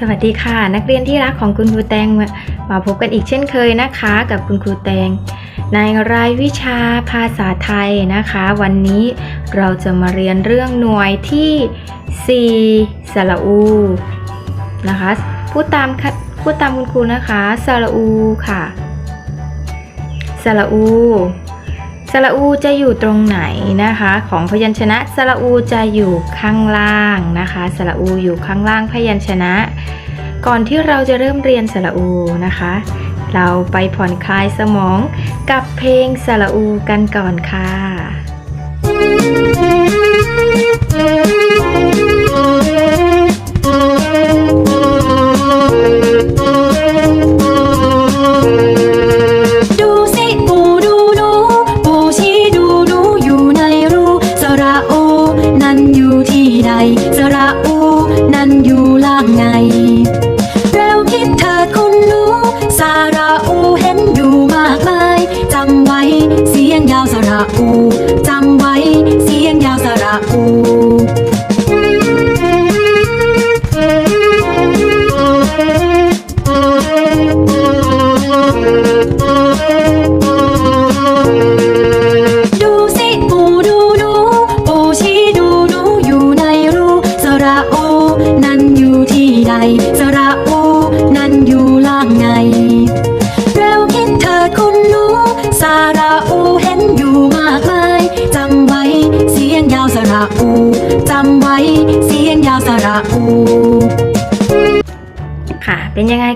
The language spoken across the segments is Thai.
สวัสดีค่ะ นักเรียนที่รักของคุณครูแตงมาพบกันอีกเช่นเคยนะคะ กับคุณครูแตง ในรายวิชาภาษาไทยนะคะ วันนี้เราจะมาเรียนเรื่องหน่วยที่ 4 สระอูนะคะพูดตามค่ะพูดตามคุณครูนะคะ สระอูค่ะ สระอู สระอูจะอยู่ตรงไหนนะคะ ของพยัญชนะสระอูจะอยู่ข้างล่างนะคะสระอูอยู่ข้างล่างพยัญชนะ ก่อนที่เราจะเริ่มเรียนสระอูนะคะ เราไปผ่อนคลายสมองกับเพลงสระอูกันก่อนค่ะดู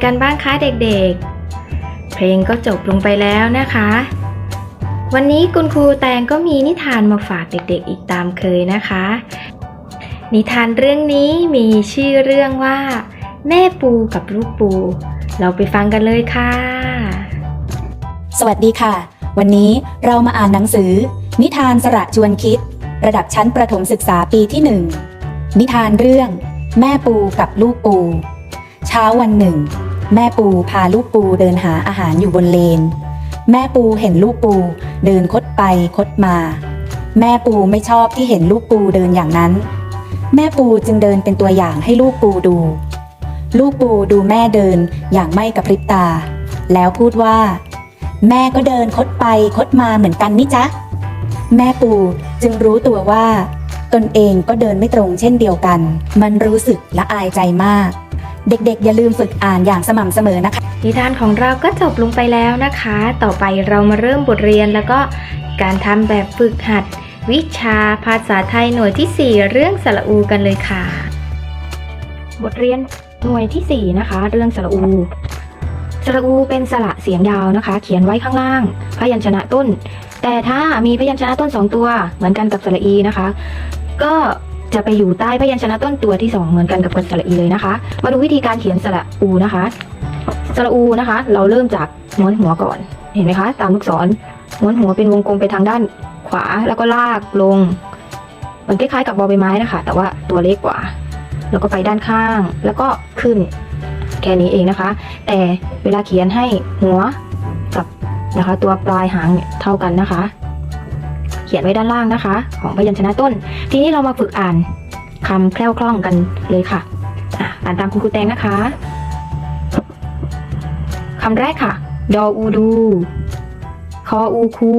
กันบ้างคะเด็กๆ เพลงก็จบลงไปแล้วนะคะ วันนี้คุณครูแตงก็มีนิทานมาฝากเด็กๆอีกตามเคยนะคะ นิทานเรื่องนี้มีชื่อเรื่องว่า แม่ปูกับลูกปู เราไปฟังกันเลยค่ะ สวัสดีค่ะ วันนี้เรามาอ่านหนังสือ นิทานสระชวนคิด ระดับชั้นประถมศึกษาปีที่หนึ่งนิทานเรื่อง แม่ปูกับลูกปูเช้าวันหนึ่ง แม่ปูพาลูกปูเดินหาอาหารอยู่บนเลน แม่ปูเห็นลูกปู เดินคดไปคดมา แม่ปูไม่ชอบที่เห็นลูกปูเดินอย่างนั้น แม่ปูจึงเดินเป็นตัวอย่างให้ลูกปูดู ลูกปูดูแม่เดินอย่างไม่กระพริบตา แล้วพูดว่า แม่ก็เดินคดไปคดมาเหมือนกันนี่จ๊ะ แม่ปูจึงรู้ตัวว่า ตนเองก็เดินไม่ตรงเช่นเดียวกัน มันรู้สึกละอายใจมาก เด็กๆ อย่าลืมฝึกอ่านอย่างสม่ำเสมอนะคะ นิทานของเราก็จบลงไปแล้วนะคะ ต่อไปเรามาเริ่มบทเรียนแล้วก็การทำแบบฝึกหัด วิชาภาษาไทยหน่วยที่ 4 เรื่องสระอูกันเลยค่ะ บทเรียนหน่วยที่ 4 นะคะ เรื่องสระอูสระอูเป็นสระเสียงยาวนะคะ เขียนไว้ข้างล่าง พยัญชนะต้น แต่ถ้ามีพยัญชนะต้น 2 ตัวเหมือนกันกับสระอีนะคะ ก็ จะไปอยู่ใต้พยัญชนะต้นตัวที่ 2 เหมือนกันกับสระอีเลยนะคะ มาดูวิธีการเขียนสระอูนะคะ สระอูนะคะ เราเริ่มจากม้วนหัวก่อน เห็นไหมคะ ตามลูกศรม้วนหัวเป็นวงกลมไปทางด้านขวาแล้วก็ลากลง มันคล้ายๆกับบอใบไม้นะคะ แต่ว่าตัวเล็กกว่า แล้วก็ไปด้านข้าง แล้วก็ขึ้นแค่นี้เองนะคะ แต่เวลาเขียนให้หัวกับนะคะ ตัวปลายหางเนี่ยเท่ากันนะคะ ขียนไว้ด้านล่างนะคะ ของพยัญชนะต้น ทีนี้เรามาฝึกอ่านคำแคล่วคล่องกันเลยค่ะอะอ่านตามคุณครูแตงนะคะคำแรกค่ะ ดออูดู คออูคู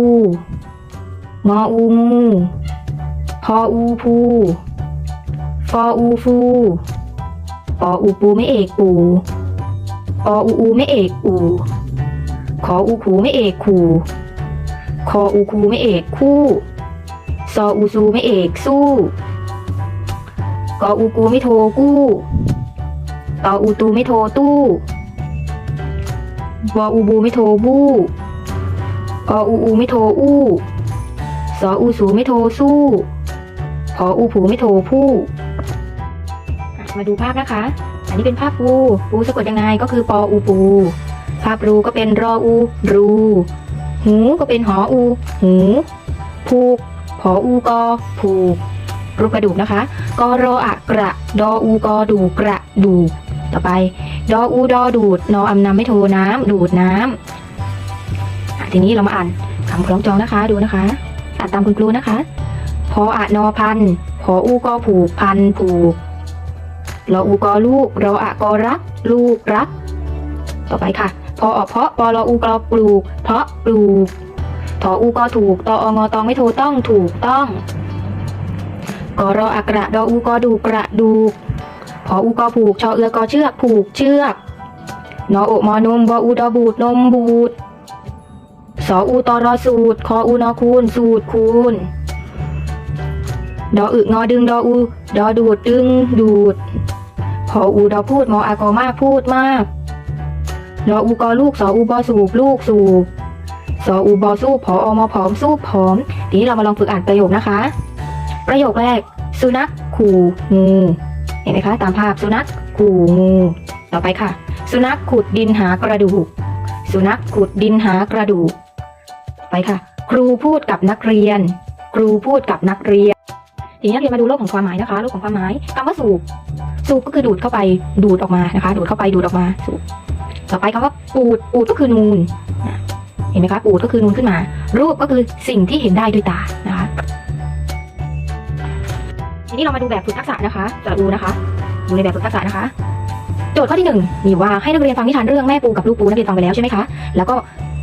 งออูงู พออูพูฟออูฟูปออูปูไม่เอกปูปออูอูไม่เอกอู ขออูขูไม่เอกคู คออูคูไม่เอกคู่ ซออูซูไม่เอกสู้กออูกูไม่โทกู้ตออูตูไม่โทตู้วออูบูไม่โทบู้ออูอูไม่โทอู้สออูสูไม่โทสู้พออูผูไม่โทผู้มาดูภาพนะคะ อันนี้เป็นภาพปูปูสะกดยังไงก็คือปออูปู ภาพรูก็เป็นรออูรู หูก็เป็นหออู หูผูกผออูกอผูกรูปกระดูกนะคะกอรออะกระดออูกอดูกระดูกต่อไป ดออูดอดูด นออำนำไม่โทน้ำดูดน้ำอะทีนี้เรามาอ่านคำคล้องจองนะคะดูนะคะอ่านตามคุณครูนะคะพออะนอพันพออูกอผูกพันผูกรออูกอลูกรออะกอรัก ลูกรัก ต่อไปค่ะ พออเพาะปอรออูกอปลูก เพาะปลูกทออูกอถูกตอองอตองไม่โทต้องถูกต้องกอรออักระดออูกอดูกระดูกพออูกอผูกชอเอือกอเชือกผูกเชือกนอโอมอนมบออูดอบูดนมบูดสออูตอรอสูตรคออูนอคูณสูตรคูณดออึงอดึงดออู ดอดูดดึงดูดพออูดอพูดมออากอมากพูดมาก ดออูกอลูกสออูบอสูบลูกสูบสออูบอสู้ผออมอผอมสู้ผอมทีนี้เรามาลองฝึกอ่านประโยคนะคะ ประโยคแรก สุนัขขู่งูเห็นไหมคะตามภาพสุนัขขู่งูต่อไปค่ะ สุนัขขุดดินหากระดูก สุนัขขุดดินหากระดูก ไปค่ะ ครูพูดกับนักเรียน ครูพูดกับนักเรียนทีนี้นักเรียนมาดูโลกของความหมายนะคะโลกของความหมายคำว่าสูบ สูบก็คือดูดเข้าไปดูดออกมานะคะ ดูดเข้าไปดูดออกมาสูบ ต่อไปคำว่าปูด ปูดก็คือนูน เห็นไหมคะ ปูดก็คือนูนขึ้นมา รูปก็คือสิ่งที่เห็นได้ด้วยตานะคะ ทีนี้เรามาดูแบบฝึกทักษะนะคะจะดูนะคะ ดูในแบบฝึกทักษะนะคะ โจทย์ข้อที่หนึ่งมีว่าให้นักเรียนฟังนิทานเรื่องแม่ปูกับลูกปูนักเรียนฟังไปแล้วใช่ไหมคะ แล้วก็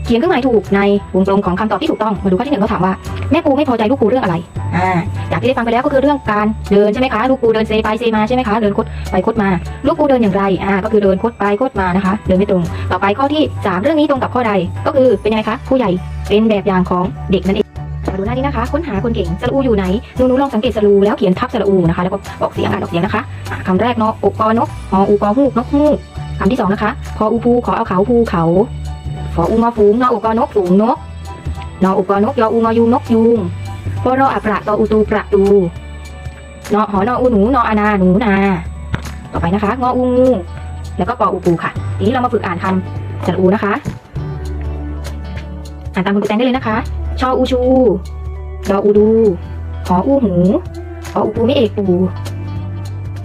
เขียนเครื่องหมายถูกในวงกลมของคำตอบที่ถูกต้อง มาดูข้อที่หนึ่งเขาถามว่าแม่ปูไม่พอใจลูกปูเรื่องอะไร อ่าจากที่ได้ฟังไปแล้วก็คือเรื่องการเดินใช่ไหมคะลูกปูเดินเซไปเซมาใช่ไหมคะเดินคดไปคดมา ลูกปูเดินอย่างไรอ่าก็คือเดินคดไปคดมานะคะ เดินไม่ตรง ต่อไปข้อที่สามเรื่องนี้ตรงกับข้อใดก็คือเป็นยังไงคะผู้ใหญ่เป็นแบบอย่างของเด็กนั่นเองมาดูหน้านี้นะคะ ค้นหาคนเก่งสระอูอยู่ไหนหนูหนูลองสังเกตสระอูแล้วเขียนทับสระอูนะคะแล้วก็บอกเสียงอ่านออกเสียงนะคะคำแรกเนาะอกกอนกหออูกอฮูกนกฮูกคำที่สองนะคะพออูภูขอเอาเขาภูเขาฟออูงอฝูงนออกอนกฝูงนกนออุกอนกยออูงอยูนกยูง ปอรออักระตออูตูประตูนอหอนออูหนูนออานาหนูนา ต่อไปนะคะ งออูงูแล้วก็ปออูปูค่ะทีนี้เรามาฝึกอ่านคำสระอูนะคะ อ่านตามคุณครูแตงได้เลยนะคะ ชออูชูดออูดูหออูหูออูปูไม่เอกปู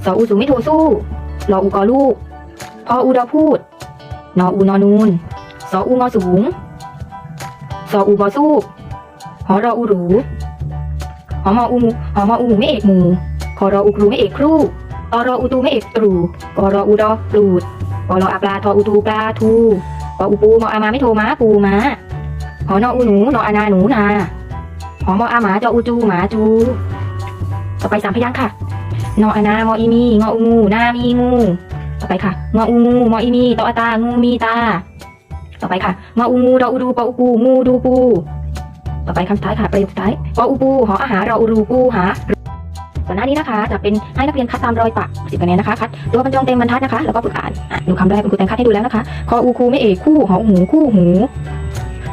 สออูสูไม่โทสู้รออูกอลูกพออูดอพูด นออูนอนูนสออูงอสูงสออูบอสู้หอรออูหรู อมออูหมูหอมออูหมูไม่เอกหมูคอรออูครูไม่เอกครูตอรออูตูไม่เอกตรูกอรออูดอปลูดกอรออาปลาทออูตูปลาทูปออูปูมออามาไม่โทมาปูมาหอนออูหนูนออานาหนูนาหอมออาหมาจออูจูหมาจู ต่อไปสามพยางค์ค่ะ นออานามออีมีงออูงูนามีงู ต่อไปค่ะงออูงูมออีมีตออาตางูมีตา ต่อไปค่ะงออูงูดออูดูปออูปูงูดูปู ต่อไปคำสุดท้ายค่ะประโยคสุดท้ายปออูปูหออาหารรออูรูปูหาส่วนหน้านี้นะคะจะเป็นให้นักเรียนคัดตามรอยปักสิบคะแนนนะคะคัดตัวบรรจงเต็มบรรทัดนะคะ แล้วก็ฝึกอ่านดูคำแรกเป็นครูแต่งคัดให้ดูแล้วนะคะคออูคูไม่เอกคู่หอหูคู่หู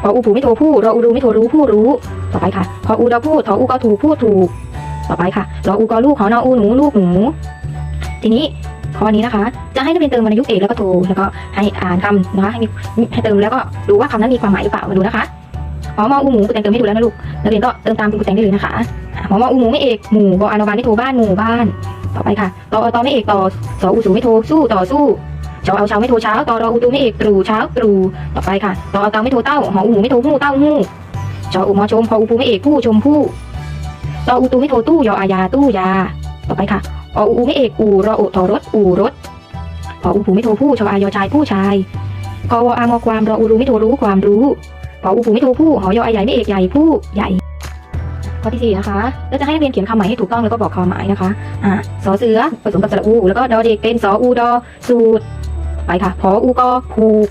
พออูผูไม่โทรผู้รออูรูไม่โทรรู้ผู้รู้ ต่อไปค่ะพออูดอพูดทออูกอถูกพูดถูก ต่อไปค่ะรออูกอลูกหอนออูหนูลูกหนูทีนี้ข้อนี้นะคะ จะให้นักเรียนเติมวรรณยุกต์เอกแล้วก็โทแล้วก็ให้อ่านคำนะคะให้มีให้เติมแล้วก็ดูว่าคำนั้นมีความหมายหรือเปล่ามาดูนะคะ หอมออูหมูคุณแตงเติมให้ดูแล้วนะลูกนักเรียนก็เติมตามคุณครูแตงได้เลยนะคะอะหอมออูหมูไม่เอกหมู่บออานอบานไม่โทบ้านหมู่บ้าน ต่อไปค่ะตออตอไม่เอกต่อสออูสูไม่โทสู้ต่อสู้ชอเอาเช้าไม่โทเช้าตอรออูตูไม่เอกตรูเช้าตรูต่อไปค่ะตอเอาเตาไม่โทเต้าหออูหมูไม่โทหู้เต้าหู้ชออูมอชมพออูปูไม่เอกผู้ชมผู้ตออูตูไม่โทตู้ยออายาตู้ยา ต่อไปค่ะออูไม่เอกอูรอโอทอรถอูรถพออูผูไม่โทผู้ชออายอชายผู้ชายกอวอามอความรออูรู้ไม่โทรู้ความรู้ พออูผูไม่โทผู้หอยออใหญ่ไม่เอกใหญ่ผู้ใหญ่ข้อที่สี่นะคะก็จะให้นักเรียนเขียนคำใหม่ให้ถูกต้องแล้วก็บอกความหมายนะคะ อ่าสอเสือผสมกับสระอู แล้วก็ดอเด็กเป็นสออูดอสูตร ไปค่ะพออูกอผูก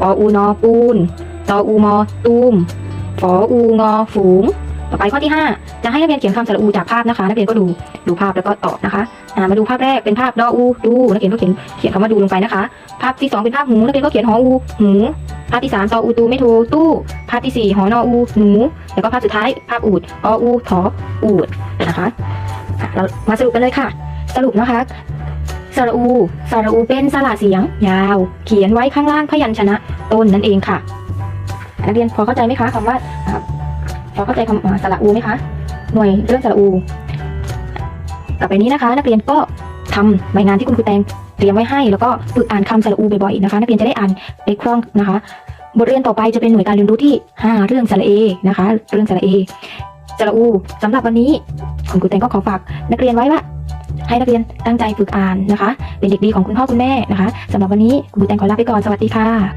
ปออูนอปูนตออูมอตูมฟออูงอฝูง ต่อไปข้อที่ห้าจะให้นักเรียนเขียนคำสระอูจากภาพนะคะ นักเรียนก็ดูดูภาพแล้วก็ตอบนะคะอ่ามาดูภาพแรกเป็นภาพดออูดูนักเรียนก็เขียนเขียนคำว่าดูลงไปนะคะ ภาพที่สองเป็นภาพหูนักเรียนก็เขียนหออูหู ภาพที่สามตออูตูไม่โทตู้ ภาพที่สี่หอนออูหนู แล้วก็ภาพสุดท้ายภาพอูดออูถออูดนะคะเรามาสรุปกันเลยค่ะ สรุปนะคะสระอูสระอูเป็นสระเสียง ยาว เขียนไว้ข้างล่างพยัญชนะต้นนั่นเองค่ะ นักเรียนพอเข้าใจไหมคะคำว่าอ่าพอเข้าใจคำอ่าสระอูไหมคะ หน่วยเรื่องสระอู ต่อไปนี้นะคะ นักเรียนก็ ทำใบงานที่คุณครูแตงเตรียมไว้ให้ แล้วก็ฝึกอ่านคำสระอูบ่อยๆนะคะนักเรียนจะได้อ่านไปคล่องนะคะ บทเรียนต่อไปจะเป็นหน่วยการเรียนรู้ที่ 5 เรื่องสระเอนะคะ เรื่องสระเอสระอูสำหรับวันนี้คุณครูแตงก็ขอฝากนักเรียนไว้ว่าให้นักเรียนตั้งใจฝึกอ่านนะคะ เป็นเด็กดีของคุณพ่อคุณแม่นะคะสำหรับวันนี้ครูแตงขอลาไปก่อนสวัสดีค่ะ